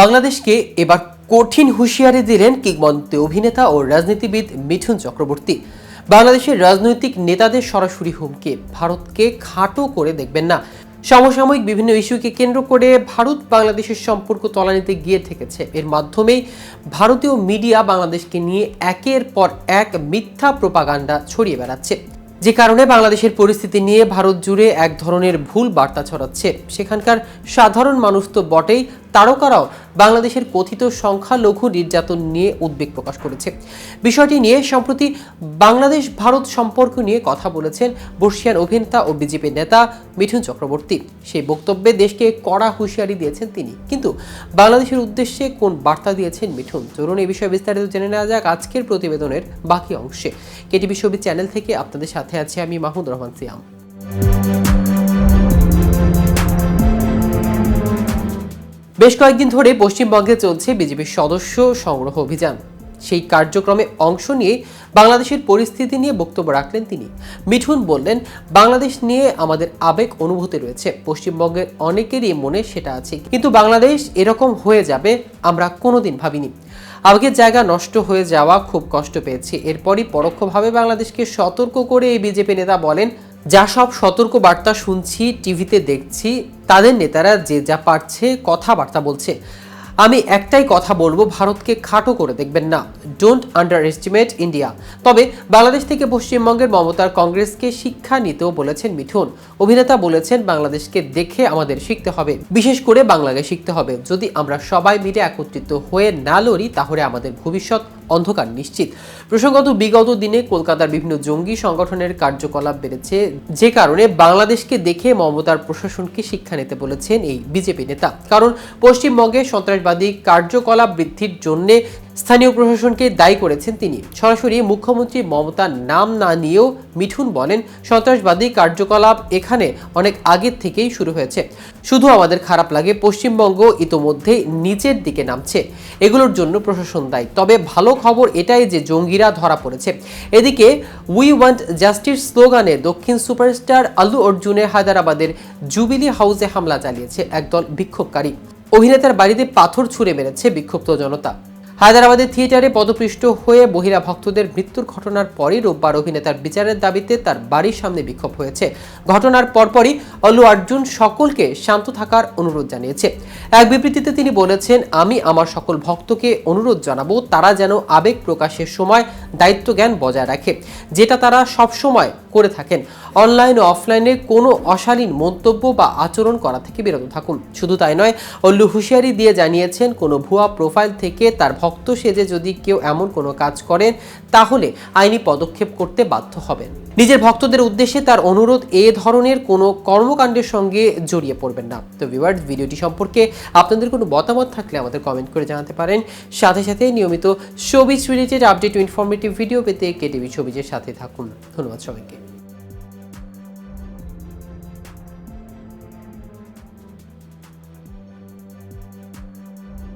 বাংলাদেশকে এবার কঠিন হুঁশিয়ারি দিলেন কিংবদন্তি অভিনেতা ও রাজনীতিবিদ মিঠুন চক্রবর্তী। বাংলাদেশের রাজনৈতিক নেতাদের সরাসরি হুমকি। ভারতকে খাটো করে দেখবেন না। সমসাময়িক বিভিন্ন ইস্যুকে কেন্দ্র করে ভারত বাংলাদেশের সম্পর্ক তলানিতে গিয়ে থেকেছে। এর মাধ্যমেই ভারতীয় মিডিয়া বাংলাদেশকে নিয়ে একের পর এক মিথ্যা প্রপাগান্ডা ছড়িয়ে বেড়াচ্ছে। যে কারণে বাংলাদেশের পরিস্থিতি নিয়ে ভারত জুড়ে এক ধরনের ভুল বার্তা ছড়াচ্ছে। সেখানকার সাধারণ মানুষ তো বটেই, তারকারাও বাংলাদেশের কথিত সংখ্যালঘু নির্যাতন নিয়ে উদ্বেগ প্রকাশ করেছে। বিষয়টি নিয়ে সম্প্রতি বাংলাদেশ ভারত সম্পর্ক নিয়ে কথা বলেছেন বর্ষিয়ান অভিনেতা ও বিজেপি নেতা মিঠুন চক্রবর্তী। সেই বক্তব্যে দেশকে কড়া হুঁশিয়ারি দিয়েছেন তিনি। কিন্তু বাংলাদেশের উদ্দেশ্যে কোন বার্তা দিয়েছেন মিঠুন? চলুন এই বিষয়ে বিস্তারিত জেনে নেওয়া যাক আজকের প্রতিবেদনের বাকি অংশে। কেটিভি ছবি চ্যানেল থেকে আপনাদের সাথে আছি আমি মাহমুদ রহমান সিয়াম। বেশ কয়েকদিন ধরে পশ্চিমবঙ্গে চলছে বিজেপির সদস্য সংগ্রহ অভিযান। সেই কার্যক্রমে অংশ নিয়ে বাংলাদেশের পরিস্থিতি নিয়ে বক্তব্য রাখলেন তিনি। মিঠুন বললেন, বাংলাদেশ নিয়ে আমাদের আবেগ অনুভূতি রয়েছে। পশ্চিমবঙ্গের অনেকেরই মনে সেটা আছে। কিন্তু বাংলাদেশ এরকম হয়ে যাবে আমরা কোনোদিন ভাবিনি। আবেগের জায়গা নষ্ট হয়ে যাওয়া খুব কষ্ট পেয়েছি। এরপরই পরোক্ষভাবে বাংলাদেশকে সতর্ক করে এই বিজেপি নেতা বলেন যা সব সতর্ক বার্তা শুনছি টিভিতে দেখছি তাদের নেতারা যে যা পারছে কথাবার্তা বলছে। আমি একটাই কথা বলব, ভারতকে খাটো করে দেখবেন না। ডোন্ট আন্ডার এস্টিমেট ইন্ডিয়া তবে বাংলাদেশ থেকে পশ্চিমবঙ্গের মমতার কংগ্রেসকে শিক্ষা নিতেও বলেছেন মিঠুন। অভিনেতা বলেছেন, বাংলাদেশকে দেখে আমাদের শিখতে হবে। বিশেষ করে বাংলাকে শিখতে হবে। যদি আমরা সবাই মিলে একত্রিত হয়ে না লড়ি, তাহলে আমাদের ভবিষ্যৎ অন্ধকার নিশ্চিত। প্রসঙ্গত, বিগত দিনে কলকাতার বিভিন্ন জঙ্গি সংগঠনের কার্যকলাপ বেড়েছে। যে কারণে বাংলাদেশকে দেখে মমতার প্রশাসনকে শিক্ষা নিতে বলেছেন এই বিজেপি নেতা। কারণ, পশ্চিমবঙ্গে সন্ত্রাসবাদী কার্যকলাপ বৃদ্ধির জন্য স্থানীয় প্রশাসনকে দায়ী করেছেন তিনি। সরাসরি মুখ্যমন্ত্রী মমতার নাম না নিয়েও মিঠুন বলেন, সন্ত্রাসবাদী কার্যকলাপ এখানে অনেক আগের থেকেই শুরু হয়েছে। শুধু আমাদের খারাপ লাগে, পশ্চিমবঙ্গ ইতোমধ্যেই নিচের দিকে নামছে। এগুলোর জন্য প্রশাসন দায়ী। তবে ভালো খবর এটাই যে জঙ্গিরা ধরা পড়েছে। এদিকে উই ওয়ান্ট জাস্টিস স্লোগানে দক্ষিণ সুপারস্টার আল্লু অর্জুনের হায়দ্রাবাদের জুবিলি হাউসে হামলা চালিয়েছে একদল বিক্ষোভকারী অভিনেতার বাড়িতে পাথর ছুঁড়ে মেরেছে বিক্ষুব্ধ জনতা। হায়দ্রাবাদের থিয়েটারে পদপৃষ্ট হয়ে বহিরা ভক্তদের মৃত্যুর ঘটনার পরই রোববার অভিনেতার বিচারের দাবিতে তার বাড়ির সামনে বিক্ষোভ হয়েছে। ঘটনার পরপরই অল্লু অর্জুন সকলকে শান্ত থাকার অনুরোধ জানিয়েছে। এক বিবৃতিতে তিনি বলেছেন, আমি আমার সকল ভক্তকে অনুরোধ জানাব, তারা যেন আবেগ প্রকাশের সময় দায়িত্ব জ্ঞান বজায় রাখে, যেটা তারা সব সময় করে থাকেন। অনলাইন ও অফলাইনে কোনো অশালীন মন্তব্য বা আচরণ করা থেকে বিরত থাকুন। শুধু তাই নয়, অল্লু হুঁশিয়ারি দিয়ে জানিয়েছেন, কোনো ভুয়া প্রোফাইল থেকে তার ভক্ত সেজে যদি কেউ এমন কোনো কাজ করেন, তাহলে আইনি পদক্ষেপ করতে বাধ্য হবেন। নিজের ভক্তদের উদ্দেশ্যে তার অনুরোধ এ ধরনের কোনো কর্মকাণ্ডের সঙ্গে জড়িয়ে পড়বেন না। তো ভিউয়ার্স ভিডিওটি সম্পর্কে আপনাদের কোনো মতামত থাকলে আমাদের কমেন্ট করে জানাতে পারেন। সাথে সাথে নিয়মিত showbiz related update informative video পেতে কেটিভি শোবিজের সাথে থাকুন। ধন্যবাদ সবাইকে।